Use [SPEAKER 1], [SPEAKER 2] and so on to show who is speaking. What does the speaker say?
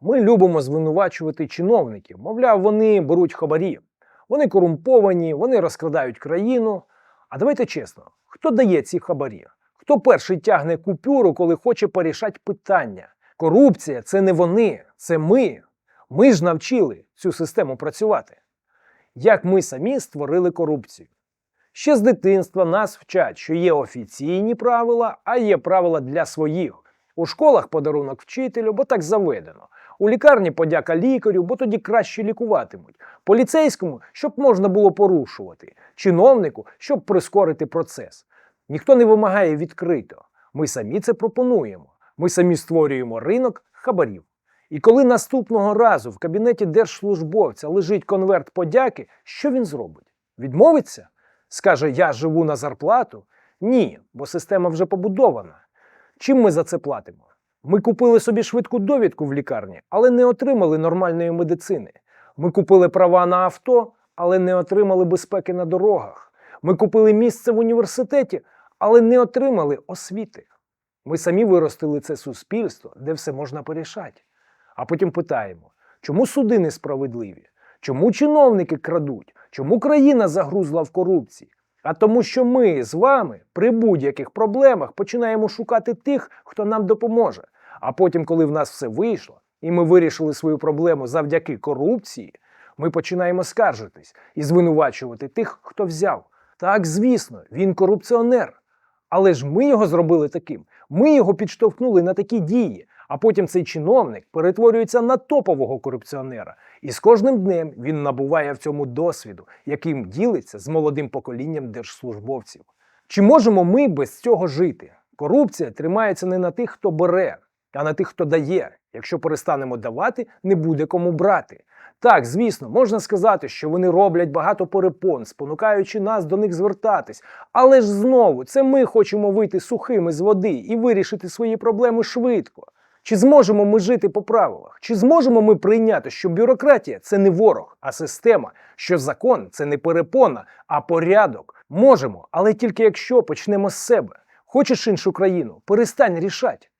[SPEAKER 1] Ми любимо звинувачувати чиновників. Мовляв, вони беруть хабарі, вони корумповані, вони розкрадають країну. А давайте чесно, хто дає ці хабарі? Хто перший тягне купюру, коли хоче порішати питання? Корупція це не вони, це ми. Ми ж навчили цю систему працювати. Як ми самі створили корупцію? Ще з дитинства нас вчать, що є офіційні правила, а є правила для своїх. У школах подарунок вчителю, бо так заведено. У лікарні подяка лікарю, бо тоді краще лікуватимуть. Поліцейському, щоб можна було порушувати. Чиновнику, щоб прискорити процес. Ніхто не вимагає відкрито. Ми самі це пропонуємо. Ми самі створюємо ринок хабарів. І коли наступного разу в кабінеті держслужбовця лежить конверт подяки, що він зробить? Відмовиться? Скаже, я живу на зарплату? Ні, бо система вже побудована. Чим ми за це платимо? Ми купили собі швидку довідку в лікарні, але не отримали нормальної медицини. Ми купили права на авто, але не отримали безпеки на дорогах. Ми купили місце в університеті, але не отримали освіти. Ми самі виростили це суспільство, де все можна порішати. А потім питаємо, чому суди несправедливі? Чому чиновники крадуть? Чому країна загрузла в корупції? А тому, що ми з вами при будь-яких проблемах починаємо шукати тих, хто нам допоможе. А потім, коли в нас все вийшло, і ми вирішили свою проблему завдяки корупції, ми починаємо скаржитись і звинувачувати тих, хто взяв. Так, звісно, він корупціонер. Але ж ми його зробили таким. Ми його підштовхнули на такі дії. А потім цей чиновник перетворюється на топового корупціонера. І з кожним днем він набуває в цьому досвіду, яким ділиться з молодим поколінням держслужбовців. Чи можемо ми без цього жити? Корупція тримається не на тих, хто бере, а на тих, хто дає. Якщо перестанемо давати, не буде кому брати. Так, звісно, можна сказати, що вони роблять багато перепон, спонукаючи нас до них звертатись. Але ж знову це ми хочемо вийти сухими з води і вирішити свої проблеми швидко. Чи зможемо ми жити по правилах? Чи зможемо ми прийняти, що бюрократія це не ворог, а система, що закон це не перепона, а порядок? Можемо, але тільки якщо почнемо з себе. Хочеш іншу країну, перестань рішать.